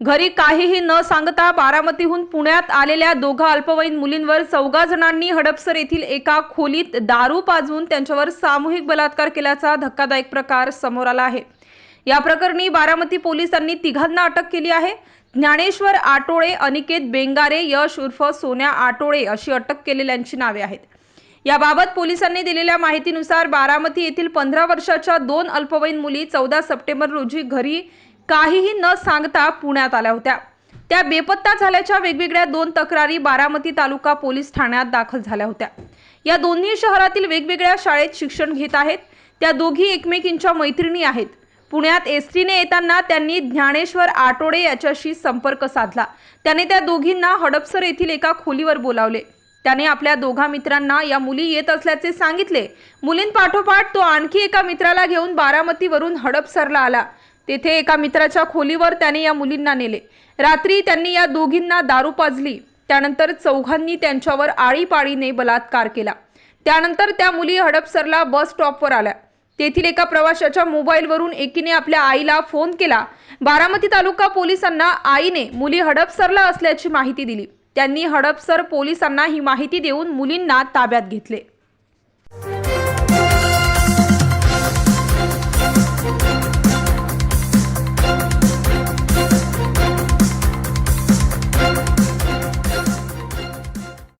घरी काहीही न सांगता बारामतीहून पुण्यात आलेल्या दोघा अल्पवयीन मुलींवर चौघा जणांनी हडपसर येथील एका खोलीत दारू पाजवून त्यांच्यावर सामूहिक बलात्कार केल्याचा धक्कादायक प्रकार समोर आला आहे. या प्रकरणी बारामती पोलिसांनी तिघांना अटक केली आहे. ज्ञानेश्वर आटोळे अनिकेत बेंगारे यश उर्फ सोन्या आटोळे अशी अटक केलेल्यांची नावे आहेत. याबाबत पोलिसांनी दिलेल्या माहितीनुसार बारामती येथील पंधरा वर्षाच्या दोन अल्पवयीन मुली चौदा सप्टेंबर रोजी घरी काहीही न सांगता पुण्यात आल्या होत्या. त्या बेपत्ता झाल्याच्या वेगवेगळ्या दोन तक्रारी बारामती तालुका पोलीस ठाण्यात दाखल झाल्या होत्या. या दोन्ही शहरातील वेगवेगळ्या शाळेत शिक्षण घेत आहेत. त्या दोघी एकमेकींच्या मैत्रिणी आहेत. पुण्यात एस टीने येताना त्यांनी ज्ञानेश्वर आटोडे याच्याशी संपर्क साधला. त्याने त्या दोघींना हडपसर येथील एका खोलीवर बोलावले. त्याने आपल्या दोघा मित्रांना या मुली येत असल्याचे सांगितले. मुलींपाठोपाठ तो आणखी एका मित्राला घेऊन बारामतीवरून हडपसरला आला. तेथे एका मित्राच्या खोलीवर त्याने या मुलींना नेले. रात्री त्यांनी या दोघींना दारू पाजली. त्यानंतर चौघांनी त्यांच्यावर आळीपाळीने बलात्कार केला. त्यानंतर त्या मुली हडपसरला बस स्टॉपवर आल्या. तेथील एका प्रवाशाच्या मोबाईलवरून एकीने आपल्या आईला फोन केला. बारामती तालुका पोलिसांना आईने मुली हडपसरला असल्याची माहिती दिली. त्यांनी हडपसर पोलिसांना ही माहिती देऊन मुलींना ताब्यात घेतले.